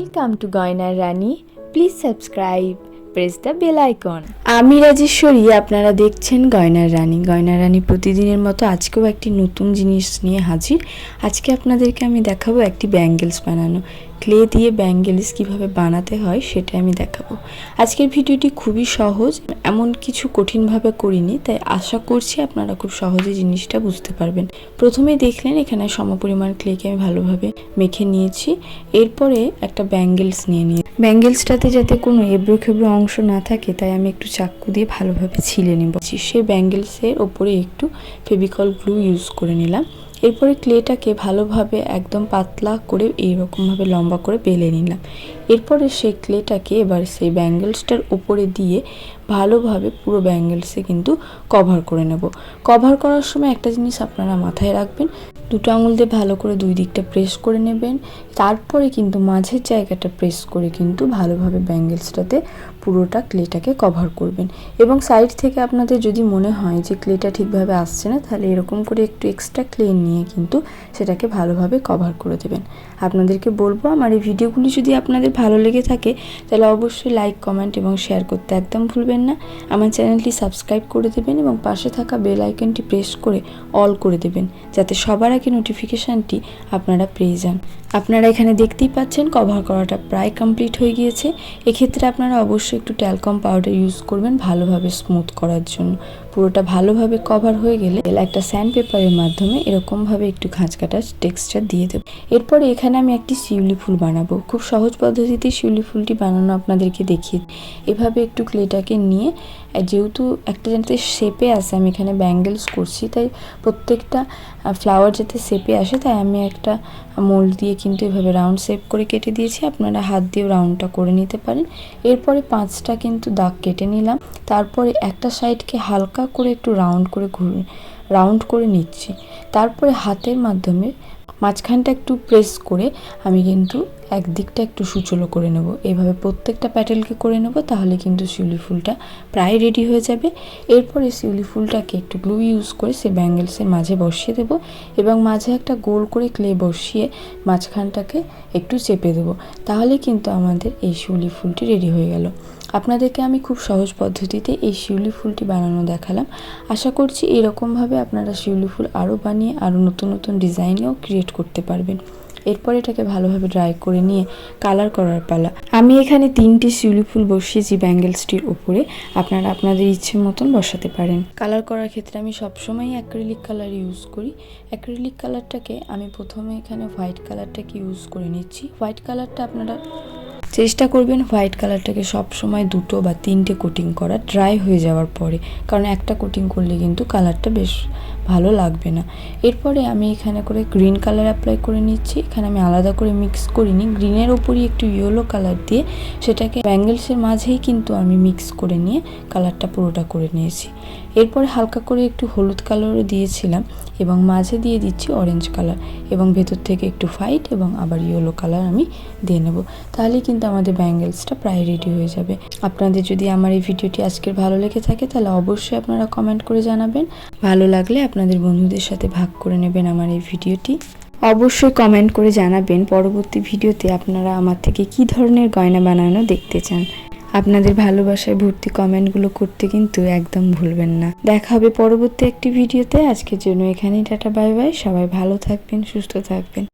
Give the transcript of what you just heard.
Welcome to গয়নার রানী please subscribe press the bell icon আমি রাজেশ্বরী, আপনারা দেখছেন গয়নার রানী গয়নার রানী প্রতিদিনের মতো আজকেও একটি নতুন জিনিস নিয়ে হাজির। আজকে আপনাদেরকে আমি দেখাবো একটি ব্যাঙ্গেলস বানানো। ক্লে দিয়ে ব্যাঙ্গেলস কীভাবে বানাতে হয় সেটা আমি দেখাবো। আজকের ভিডিওটি খুবই সহজ, এমন কিছু কঠিনভাবে করিনি, তাই আশা করছি আপনারা খুব সহজে জিনিসটা বুঝতে পারবেন। প্রথমে দেখলেন এখানে সমপরিমাণ ক্লেকে আমি ভালোভাবে মেখে নিয়েছি, এরপরে একটা ব্যাঙ্গেলস নিয়ে নিয়ে ব্যাঙ্গেলসটাতে যাতে কোনো এবড়ো খেবড়ো অংশ না থাকে, তাই আমি একটু চাক্কু দিয়ে ভালোভাবে ছিলে নেব। সেই ব্যাঙ্গেলসের ওপরে একটু ফেভিকল গ্লু ইউজ করে নিলাম। এরপরে ক্লেটাকে ভালোভাবে একদম পাতলা করে এইরকমভাবে লম্বা করে বেলে নিলাম। এরপরে সেই ক্লেটাকে এবার সেই ব্যাঙ্গেলসটার উপরে দিয়ে ভালোভাবে পুরো ব্যাঙ্গেলসে কিন্তু কভার করে নেব। কভার করার সময় একটা জিনিস আপনারা মাথায় রাখবেন দুটো আঙুল দিয়ে ভালো করে দুই দিকটা প্রেস করে নেবেন। তারপরে কিন্তু মাঝের জায়গাটা প্রেস করে কিন্তু ভালোভাবে ব্যাঙ্গেলসটাতে পুরোটা ক্লেটাকে কভার করবেন। এবং সাইড থেকে আপনাদের যদি মনে হয় যে ক্লেটা ঠিকভাবে আসছে না, তাহলে এরকম করে একটু এক্সট্রা ক্লে নিয়ে কিন্তু সেটাকে ভালোভাবে কভার করে দেবেন। আপনাদেরকে বলব, আমার এই ভিডিওগুলি যদি আপনাদের ভালো লেগে থাকে, তাহলে অবশ্যই লাইক কমেন্ট এবং শেয়ার করতে একদম ভুলবেন না। আমার চ্যানেলটি সাবস্ক্রাইব করে দেবেন এবং পাশে থাকা বেল আইকনটি প্রেস করে অল করে দেবেন, যাতে সবার আগে নোটিফিকেশানটি আপনারা পেয়ে যান। আপনারা এখানে দেখতেই পাচ্ছেন কভার করাটা প্রায় কমপ্লিট হয়ে গিয়েছে। এক্ষেত্রে আপনারা অবশ্যই একটু ট্যালকম পাউডার ইউজ করবেন ভালোভাবে স্মুথ করার জন্য। পুরোটা ভালোভাবে কভার হয়ে গেলে একটা স্যান্ড পেপারের মাধ্যমে এরকমভাবে একটু খাঁচ কাটা টেক্সচার দিয়ে দেবো। এরপরে এখানে আমি একটি শিউলি ফুল বানাবো। খুব সহজ পদ্ধতিতে শিউলি ফুলটি বানানো আপনাদেরকে দেখিয়ে এভাবে একটু ক্লেটাকে নিয়ে যেহেতু একটা যাতে শেপে আসে আমি এখানে ব্যাঙ্গেলস করছি, তাই প্রত্যেকটা ফ্লাওয়ার যাতে শেপে আসে, তাই আমি একটা মোল্ড দিয়ে কিন্তু এভাবে রাউন্ড শেপ করে কেটে দিয়েছি। আপনারা হাত দিয়েও রাউন্ডটা করে নিতে পারেন। এরপরে পাঁচটা কিন্তু দাগ কেটে নিলাম। তারপরে একটা সাইডকে হালকা করে একটু রাউন্ড করে ঘুরে রাউন্ড করে নিচ্ছি। তারপরে হাতের মাধ্যমে মাঝখানটা একটু প্রেস করে আমি কিন্তু একদিকটা একটু সুচলো করে নেব। এভাবে প্রত্যেকটা প্যাটেলকে করে নেব, তাহলে কিন্তু শিউলি ফুলটা প্রায় রেডি হয়ে যাবে। এরপরে শিউলি ফুলটাকে একটু গ্লু ইউজ করে সে ব্যাঙ্গেলসের মাঝে বসিয়ে দেব এবং মাঝে একটা গোল করে ক্লে বসিয়ে মাঝখানটাকে একটু চেপে দেবো। তাহলে কিন্তু আমাদের এই শিউলি ফুলটি রেডি হয়ে গেল। আপনাদেরকে আমি খুব সহজ পদ্ধতিতে এই শিউলি ফুলটি বানানো দেখালাম। আশা করছি এরকমভাবে আপনারা শিউলি ফুল আরও বানিয়ে, আরও নতুন নতুন ডিজাইনেও ক্রিয়েট করতে পারবেন। এরপর এটাকে ভালোভাবে ড্রাই করে নিয়ে কালার করার পালা। আমি এখানে তিনটি শিউলি ফুল বসিয়েছি ব্যাঙ্গেলসটির উপরে আপনারা আপনাদের ইচ্ছে মতন বসাতে পারেন। কালার করার ক্ষেত্রে আমি সবসময় অ্যাক্রিলিক কালার ইউজ করি। অ্যাক্রিলিক কালারটাকে আমি প্রথমে এখানে হোয়াইট কালারটাকে ইউজ করে নিচ্ছি। হোয়াইট কালারটা আপনারা চেষ্টা করবেন হোয়াইট কালারটাকে সব সময় দুটো বা তিনটে কোটিং করা, ড্রাই হয়ে যাওয়ার পরে। কারণ একটা কোটিং করলে কিন্তু কালারটা বেশ ভালো লাগবে না। এরপরে আমি এখানে করে গ্রিন কালার অ্যাপ্লাই করে নিচ্ছি। এখানে আমি আলাদা করে মিক্স করিনি। গ্রিনের ওপরই একটু ইয়েলো কালার দিয়ে সেটাকে ব্যাঙ্গেলসের মাঝেই কিন্তু আমি মিক্স করে নিয়ে কালারটা পুরোটা করে নিয়েছি। এরপরে হালকা করে একটু হলুদ কালারও দিয়েছিলাম এবং মাঝে দিয়ে দিচ্ছি অরেঞ্জ কালার এবং ভেতর থেকে একটু হোয়াইট এবং আবার ইয়েলো কালার আমি দিয়ে নেব। তাহলে কিন্তু আমাদের ব্যাঙ্গেলসটা প্রায় রেডি হয়ে যাবে। আপনাদের যদি আমার এই ভিডিওটি আজকের ভালো লেগে থাকে, তাহলে অবশ্যই আপনারা কমেন্ট করে জানাবেন। ভালো লাগলে আপনাদের বন্ধুদের সাথে ভাগ করে নেবেন আমার এই ভিডিওটি। অবশ্যই কমেন্ট করে জানাবেন পরবর্তী ভিডিওতে আপনারা আমার থেকে কি ধরনের গয়না বানানো দেখতে চান। আপনাদের ভালোবাসায় ভর্তি কমেন্টগুলো করতে কিন্তু একদম ভুলবেন না। দেখা হবে পরবর্তী একটি ভিডিওতে। আজকের জন্য এখানেই টাটা বাই বাই সবাই ভালো থাকবেন, সুস্থ থাকবেন।